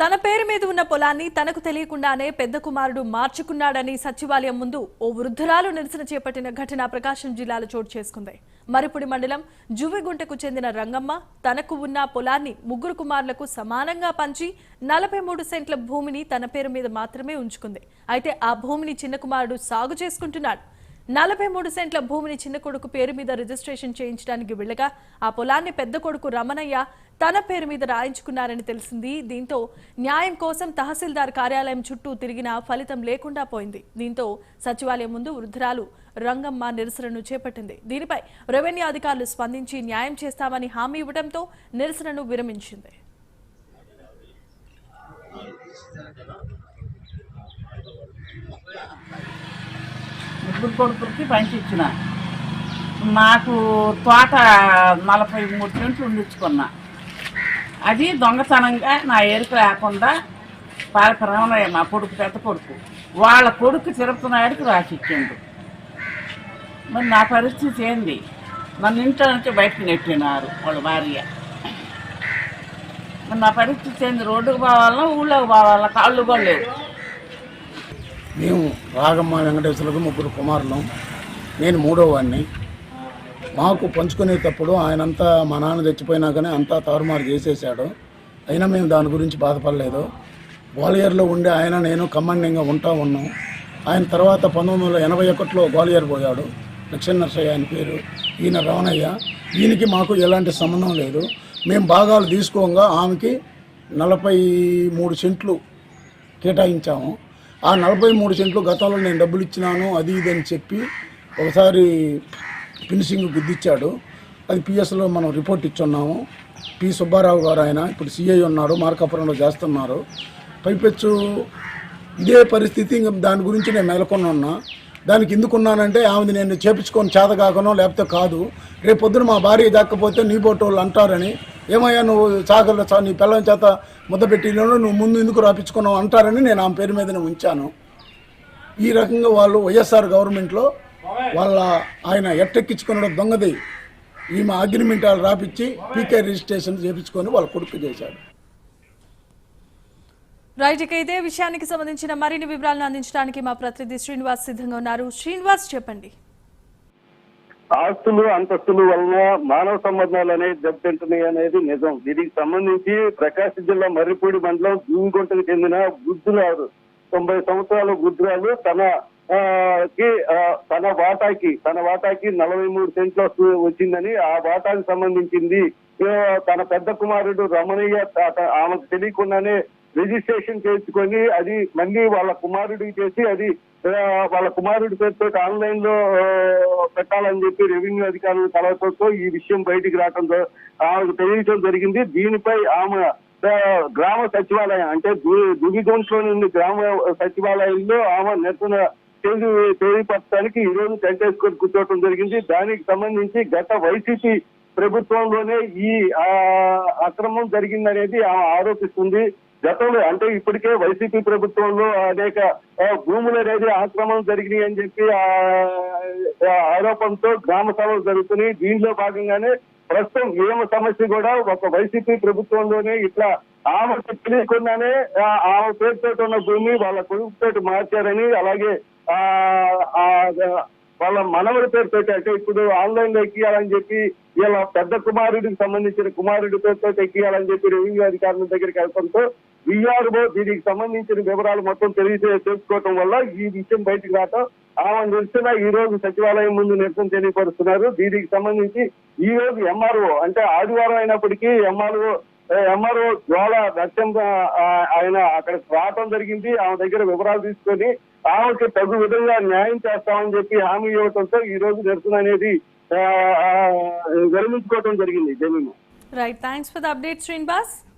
తన పేరు మీద ఉన్న పొలాన్ని తనకు తెలియకుండానే పెద్ద కుమారుడు మార్చుకున్నాడని సచివాలయం ముందు ఓ వృద్ధురాలు నిరసన చేపట్టిన ఘటన ప్రకాశం జిల్లాలో చోటు చేసుకుంది. మరిపుడి మండలం జువ్విగుంటకు చెందిన రంగమ్మ తనకు ఉన్న పొలాన్ని ముగ్గురు కుమారులకు సమానంగా పంచి నలభై మూడు సెంట్ల భూమిని తన పేరు మీద మాత్రమే ఉంచుకుంది. అయితే ఆ భూమిని చిన్న కుమారుడు సాగు చేసుకుంటున్నాడు. నలభై మూడు సెంట్ల భూమిని చిన్న కొడుకు పేరు మీద రిజిస్ట్రేషన్ చేయించడానికి వెళ్ళగా ఆ పొలాన్ని పెద్ద కొడుకు రమణయ్య తన పేరు మీద రాయించుకున్నారని తెలిసింది. దీంతో న్యాయం కోసం తహసీల్దార్ కార్యాలయం చుట్టూ తిరిగినా ఫలితం లేకుండా పోయింది. దీంతో సచివాలయం ముందు వృద్ధురాలు రంగమ్మ నిరసనను చేపట్టింది. దీనిపై రెవెన్యూ అధికారులు స్పందించి న్యాయం చేస్తామని హామీ ఇవ్వడంతో నిరసనను విరమించింది. ముగ్గురు కొడుకులకి పంచి ఇచ్చిన. నాకు తోట నలభై మూడు సెంట్లు ఉండించుకున్నా అది దొంగతనంగా నా ఎరుక లేకుండా పాలకరమణయ్య మా కొడుకు పెద్ద కొడుకు వాళ్ళ కొడుకు తిరుపతి నాయుడికి మరి నా పరిస్థితి ఏంది? నన్ను ఇంట్లో నుంచి బయటకు నెట్టినారు వాళ్ళ భార్య. మరి నా పరిస్థితి ఏంది? రోడ్డుకు పోవాలన్నా ఊళ్ళోకి పోవాలన్నా కాళ్ళు కూడా లేవు. మేము రాగమ్మ వెంకటేశ్వరకు ముగ్గురు కుమారులం. నేను మూడో వాడిని మాకు పంచుకునేటప్పుడు ఆయనంతా మా నాన్న తెచ్చిపోయినా కానీ అంతా తారుమారు చేసేసాడు అయినా మేము దాని గురించి బాధపడలేదు. గ్వాలియర్లో ఉండే ఆయన నేను కమాండింగ్గా ఉంటా ఉన్నాం. ఆయన తర్వాత పంతొమ్మిది వందల ఎనభై ఒకటిలో గ్వాలియర్ పోయాడు. లక్ష్మణ నర్సయ్య ఆయన పేరు. ఈయన రమణయ్య. ఈయనకి మాకు ఎలాంటి సంబంధం లేదు. మేము భాగాలు తీసుకోగా ఆమెకి నలభై మూడు సెంట్లు కేటాయించాము. ఆ నలభై మూడు సెంట్లు గతంలో నేను డబ్బులు ఇచ్చినాను అది ఇది అని చెప్పి ఒకసారి ఫినిషింగ్ గుద్దిచ్చాడు. అది పిఎస్లో మనం రిపోర్ట్ ఇచ్చున్నాము. పి సుబ్బారావు గారు ఆయన ఇప్పుడు సిఐ ఉన్నారు మార్కాపురంలో చేస్తున్నారు. పైపెచ్చు ఇదే పరిస్థితి ఇంక దాని గురించి నేను నెలకొని ఉన్నా. దానికి ఎందుకున్నానంటే ఆమెది నేను చేపించుకొని చేత కాకనో లేకపోతే కాదు. రేపు పొద్దున మా భార్య దక్కపోతే నీ బొట్టోళ్ళు అంటారని ఏమయ్యా నువ్వు చాకర్లు చా నీ పిల్లల చేత ముద్ద పెట్టి నువ్వు ముందు ఎందుకు రాపించుకున్నావు అంటారని నేను ఆమె పేరు మీదనే ఉంచాను. ఈ రకంగా వాళ్ళు వైఎస్ఆర్ గవర్నమెంట్లో వాళ్ళ ఆయన ఎట్టెక్కించుకున్న దొంగది. ఈమె అగ్రిమెంట్ వాళ్ళు రాపిచ్చి పీకే రిజిస్ట్రేషన్ చేపించుకొని వాళ్ళ కొడుకు చేశాడు. రైట్ ఇక ఇదే విషయానికి సంబంధించిన మరిన్ని వివరాలను అందించడానికి మా ప్రతినిధి శ్రీనివాస్ సిద్ధంగా ఉన్నారు. శ్రీనివాస్ చెప్పండి. ఆస్తులు అంతస్తులు వలన మానవ సంబంధాలు అనేది దెబ్బతింటున్నాయి అనేది నిజం. దీనికి సంబంధించి ప్రకాశం జిల్లా మర్రిపూడి మండలం జూంగుంటకు చెందిన వృద్ధురాలు తొంభై సంవత్సరాల వృద్ధురాలు తన ఆ, కి తన వాటాకి తన వాటాకి నలభై మూడు సెంట్లు వచ్చిందని ఆ వాటాకి సంబంధించింది. తన పెద్ద కుమారుడు రమణయ్య ఆమెకు తెలియకుండానే రిజిస్ట్రేషన్ చేసుకొని అది మళ్ళీ వాళ్ళ కుమారుడికి చేసి అది వాళ్ళ కుమారుడి పేరుతో ఆన్లైన్లో పెట్టాలని చెప్పి రెవెన్యూ అధికారులు కలవడంతో ఈ విషయం బయటికి రావడంతో ఆమెకు తెలియటం జరిగింది. దీనిపై ఆమె గ్రామ సచివాలయం అంటే దుగిగొంట్లోని నుండి గ్రామ సచివాలయంలో ఆమె నిరసన తేదీ తెలియపరచడానికి ఈ రోజు టెంటేసుకొని కూర్చోవడం జరిగింది. దానికి సంబంధించి గత వైసీపీ ప్రభుత్వంలోనే ఈ అక్రమం జరిగిందనేది ఆమె ఆరోపిస్తుంది. గతంలో అంటే ఇప్పటికే వైసీపీ ప్రభుత్వంలో అనేక భూములు అనేది ఆక్రమణ జరిగినాయి అని చెప్పి ఆరోపణతో గ్రామ సభలు జరుగుతున్నాయి. దీనిలో భాగంగానే ప్రస్తుతం ఏమ సమస్య కూడా ఒక వైసీపీ ప్రభుత్వంలోనే ఇట్లా ఆమె తెలియకుండానే ఆమె పేరుతో ఉన్న భూమి వాళ్ళ కొడుకుతో మార్చారని అలాగే ఆ ఆ, వాళ్ళ మనవడి పేరుతో అంటే ఇప్పుడు ఆన్లైన్లో ఎక్కియాలని చెప్పి ఇలా పెద్ద కుమారుడికి సంబంధించిన కుమారుడి పేరుతో ఎక్కియాలని చెప్పి రెవెన్యూ అధికారుల దగ్గరికి వెళ్ళడంతో విఆర్ఓ దీనికి సంబంధించిన వివరాలు మొత్తం తెలియజే తెలుసుకోవటం వల్ల ఈ విషయం బయటకు రావటం ఆమె నిరసన ఈ రోజు సచివాలయం ముందు నిరసన తెలియపరుస్తున్నారు. దీనికి సంబంధించి ఈ రోజు ఎంఆర్ఓ అంటే ఆదివారం అయినప్పటికీ ఎంఆర్ఓ ఎంఆర్ఓ జ్వాల నత్యం ఆయన అక్కడ రావటం జరిగింది. ఆమె దగ్గర వివరాలు తీసుకొని ఆమెకి తగు విధంగా న్యాయం చేస్తామని చెప్పి హామీ ఇవ్వడంతో ఈ రోజు నిరసన అనేది ఆ, జరిగింది Zameen. Right thanks for the update Srinivas